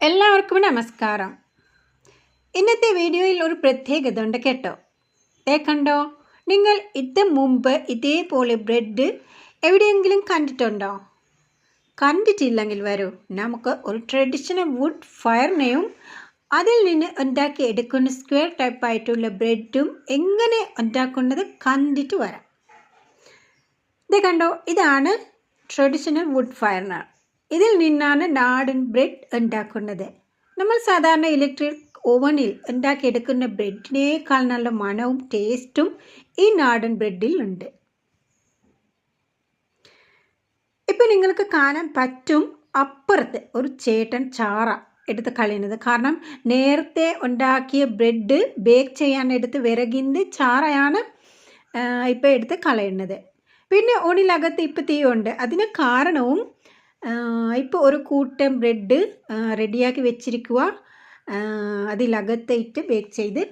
എല്ലാവർക്കും നമസ്കാരം. ഇന്നത്തെ വീഡിയോയിൽ ഒരു പ്രത്യേകത ഉണ്ട് കേട്ടോ. ദേ കണ്ടോ നിങ്ങൾ ഇത് മുമ്പ് ഇതേപോലെ ബ്രെഡ് എവിടെയെങ്കിലും കണ്ടിട്ടുണ്ടോ? കണ്ടിട്ടില്ലെങ്കിൽ വരൂ. നമുക്ക് ഒരു ട്രഡീഷണൽ വുഡ് ഫയറിനെയും അതിൽ നിന്ന് ഉണ്ടാക്കി എടുക്കുന്ന സ്ക്വയർ ടൈപ്പ് ആയിട്ടുള്ള ബ്രെഡും എങ്ങനെ ഉണ്ടാക്കുന്നത് കണ്ടിട്ട് വരാം. ഇത് കണ്ടോ ഇതാണ് ട്രഡീഷണൽ വുഡ് ഫയറിനർ ഇതിൽ നിന്നാണ് നാടൻ ബ്രെഡ് ഉണ്ടാക്കുന്നത്. നമ്മൾ സാധാരണ ഇലക്ട്രിക് ഓവനിൽ ഉണ്ടാക്കിയെടുക്കുന്ന ബ്രെഡിനേക്കാൾ നല്ല മണവും ടേസ്റ്റും ഈ നാടൻ ബ്രെഡിൽ ഉണ്ട്. ഇപ്പം നിങ്ങൾക്ക് കാണാൻ പറ്റും അപ്പുറത്ത് ഒരു ചേട്ടൻ ചാറ എടുത്ത് കളയുന്നത്. കാരണം നേരത്തെ ഉണ്ടാക്കിയ ബ്രെഡ് ബേക്ക് ചെയ്യാൻ എടുത്ത് വിറകിന്റെ ചാറയാണ് ഇപ്പോൾ എടുത്ത് കളയുന്നത്. പിന്നെ ഓണിലകത്ത് ഇപ്പോൾ തീയുണ്ട് അതിന് കാരണവും ഇപ്പോൾ ഒരു കൂട്ടം ബ്രെഡ് റെഡിയാക്കി വെച്ചിരിക്കുക അതിലകത്തേറ്റ് ബേക്ക് ചെയ്ത്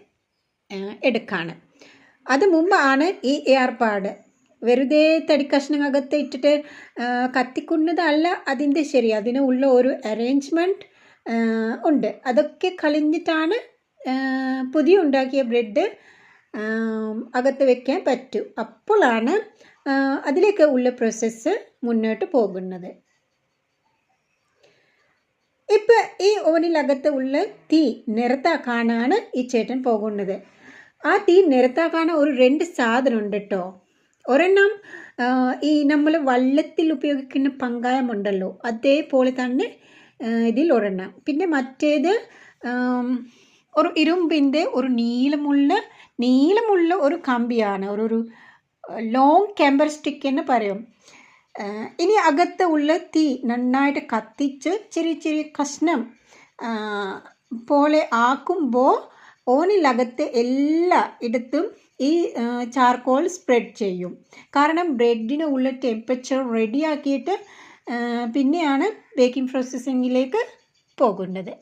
എടുക്കാണ്. അത് മുമ്പാണ് ഈ ഏർപ്പാട് വെറുതെ തടി അകത്ത് ഇട്ടിട്ട് കത്തിക്കുന്നതല്ല അതിന്റെ ശരി. അതിനുള്ള ഒരു അറേഞ്ച്മെന്റ് ഉണ്ട്. അതൊക്കെ കളിഞ്ഞിട്ടാണ് പുതിയ ഉണ്ടാക്കിയ ബ്രെഡ് അകത്ത് വെക്കാൻ പറ്റും. അപ്പോഴാണ് അതിലേക്ക് ഉള്ള പ്രോസസ്സ് മുന്നോട്ട് പോകുന്നത്. ഇപ്പം ഈ ഓവനിലകത്ത് ഉള്ള തീ നിരത്താക്കാനാണ് ഈ ചേട്ടൻ പോകുന്നത്. ആ തീ നിരത്താക്കാൻ ഒരു രണ്ട് സാധനം ഉണ്ട് കേട്ടോ ഒരെണ്ണം ഈ നമ്മൾ വള്ളത്തിൽ ഉപയോഗിക്കുന്ന പങ്കായമുണ്ടല്ലോ. അതേപോലെ തന്നെ ഇതിൽ ഒരെണ്ണം. പിന്നെ മറ്റേത് ഒരു ഇരുമ്പിന്റെ ഒരു നീളമുള്ള നീളമുള്ള ഒരു കമ്പിയാണ്. ഒരു ഒരു ലോങ് ക്യാമ്പർ സ്റ്റിക്ക് എന്ന് പറയും. ഇനി അകത്ത് ഉള്ള തീ നന്നായിട്ട് കത്തിച്ച് ചെറിയ ചെറിയ കഷ്ണം പോലെ ആക്കുമ്പോൾ ഓനിലകത്ത് എല്ലാ ഇടത്തും ഈ ചാർക്കോൾ സ്പ്രെഡ് ചെയ്യും. കാരണം ബ്രെഡിന് ഉള്ള ടെമ്പറേച്ചർ റെഡിയാക്കിയിട്ട് പിന്നെയാണ് ബേക്കിംഗ് പ്രോസസ്സിങ്ങിലേക്ക് പോകുന്നത്.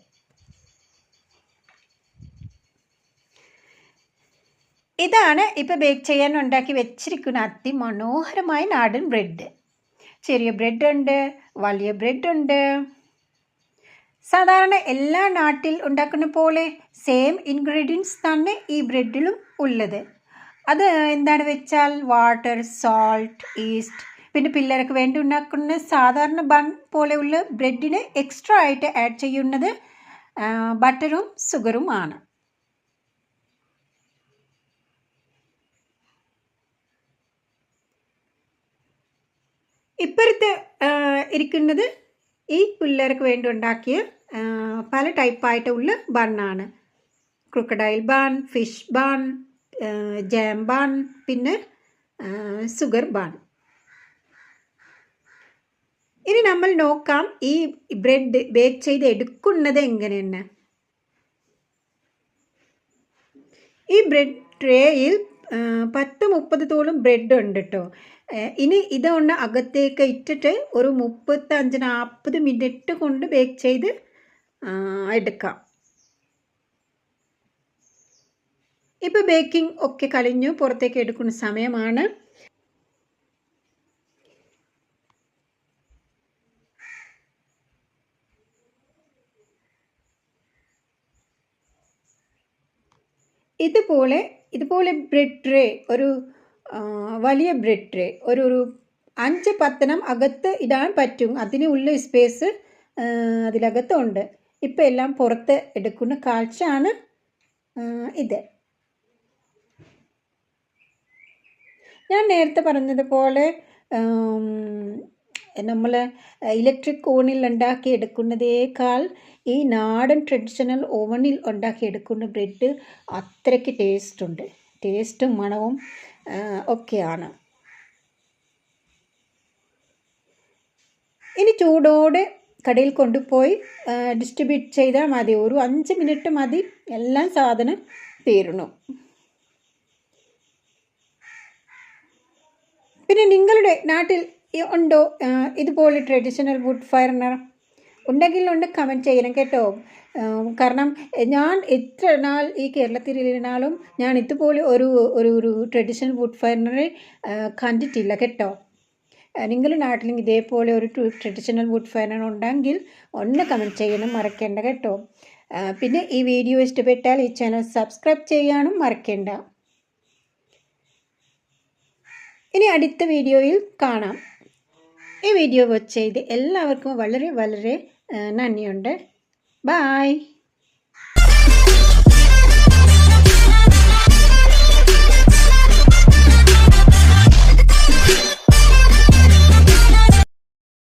ഇതാണ് ഇപ്പോൾ ബേക്ക് ചെയ്യാൻ ഉണ്ടാക്കി വെച്ചിരിക്കുന്ന അതിമനോഹരമായ നാടൻ ബ്രെഡ് ചെറിയ ബ്രെഡ് ഉണ്ട് വലിയ ബ്രെഡ് ഉണ്ട് സാധാരണ എല്ലാ നാട്ടിൽ ഉണ്ടാക്കുന്ന പോലെ സെയിം ഇൻഗ്രീഡിയൻസ് തന്നെ ഈ ബ്രെഡിലും ഉള്ളത്. അത് എന്താണ് വെച്ചാൽ വാട്ടർ സോൾട്ട് ഈസ്റ്റ് പിന്നെ പിള്ളേർക്ക് വേണ്ടി ഉണ്ടാക്കുന്ന സാധാരണ ബൺ പോലെയുള്ള ബ്രെഡിന് എക്സ്ട്രാ ആയിട്ട് ആഡ് ചെയ്യുന്നത് ബട്ടറും സുഗറും ഇപ്പുറത്ത് ഇരിക്കുന്നത് ഈ പിള്ളേർക്ക് വേണ്ടി ഉണ്ടാക്കിയ പല ടൈപ്പായിട്ടുള്ള ബണ്ണാണ് crocodile bun fish bun jam bun പിന്നെ സുഗർ ബാൺ ഇനി നമ്മൾ നോക്കാം ഈ ബ്രെഡ് ബേക്ക് ചെയ്ത് എടുക്കുന്നത് എങ്ങനെയെന്ന് ഈ ബ്രെഡ് ട്രേയിൽ പത്ത് മുപ്പത് തോളം ബ്രെഡ് ഉണ്ട് കേട്ടോ ഇനി ഇതൊന്ന് അകത്തേക്ക് ഇട്ടിട്ട് ഒരു മുപ്പത്തഞ്ച് നാൽപ്പത് മിനിറ്റ് കൊണ്ട് ബേക്ക് ചെയ്ത് എടുക്കാം. ഇപ്പോൾ ബേക്കിംഗ് ഒക്കെ കഴിഞ്ഞു. പുറത്തേക്ക് എടുക്കുന്ന സമയമാണ്. ഇതുപോലെ ഇതുപോലെ ബ്രെഡ് ട്രേ ഒരു വലിയ ബ്രെഡ് ട്രേ ഒരു ഒരു അഞ്ച് പത്തനം അകത്ത് ഇടാൻ പറ്റും. അതിനുള്ള സ്പേസ് അതിലകത്തുണ്ട്. ഇപ്പം എല്ലാം പുറത്ത് എടുക്കുന്ന കാഴ്ചയാണ് ഇത്. ഞാൻ നേരത്തെ പറഞ്ഞതുപോലെ നമ്മൾ ഇലക്ട്രിക് ഓണിൽ ഉണ്ടാക്കി എടുക്കുന്നതേക്കാൾ ഈ നാടൻ ട്രഡീഷണൽ ഓവണിൽ ഉണ്ടാക്കി എടുക്കുന്ന ബ്രെഡ് അത്രയ്ക്ക് ടേസ്റ്റ് ഉണ്ട്. ടേസ്റ്റും മണവും ഒക്കെയാണ്. ഇനി ചൂടോടെ കടയിൽ കൊണ്ടുപോയി ഡിസ്ട്രിബ്യൂട്ട് ചെയ്താൽ മതി. ഒരു അഞ്ച് മിനിറ്റ് മതി. എല്ലാം സാധനം തീരണം പിന്നെ നിങ്ങളുടെ നാട്ടിൽ ഉണ്ടോ? ഇതുപോലെ ട്രഡീഷണൽ വുഡ് ഫയർണർ ഉണ്ടെങ്കിൽ ഉണ്ട് കമന്റ് ചെയ്യണം കേട്ടോ. കാരണം ഞാൻ എത്ര നാൾ ഈ കേരളത്തിൽ ഇരുന്നാലും ഞാൻ ഇതുപോലെ ഒരു ഒരു ഒരു ട്രഡീഷണൽ വുഡ് ഫയറിനെ കണ്ടിട്ടില്ല കേട്ടോ. നിങ്ങളുടെ നാട്ടിലും ഇതേപോലെ ഒരു ട്രഡീഷണൽ വുഡ് ഫയർ ഉണ്ടെങ്കിൽ ഒന്ന് കമന്റ് ചെയ്യണം മറക്കേണ്ട കേട്ടോ. പിന്നെ ഈ വീഡിയോ ഇഷ്ടപ്പെട്ടാൽ ഈ ചാനൽ സബ്സ്ക്രൈബ് ചെയ്യാനും മറക്കേണ്ട. ഇനി അടുത്ത വീഡിയോയിൽ കാണാം. ഈ വീഡിയോ വാച്ച് ചെയ്ത് എല്ലാവർക്കും വളരെ വളരെ നന്ദിയുണ്ട്. ബായ്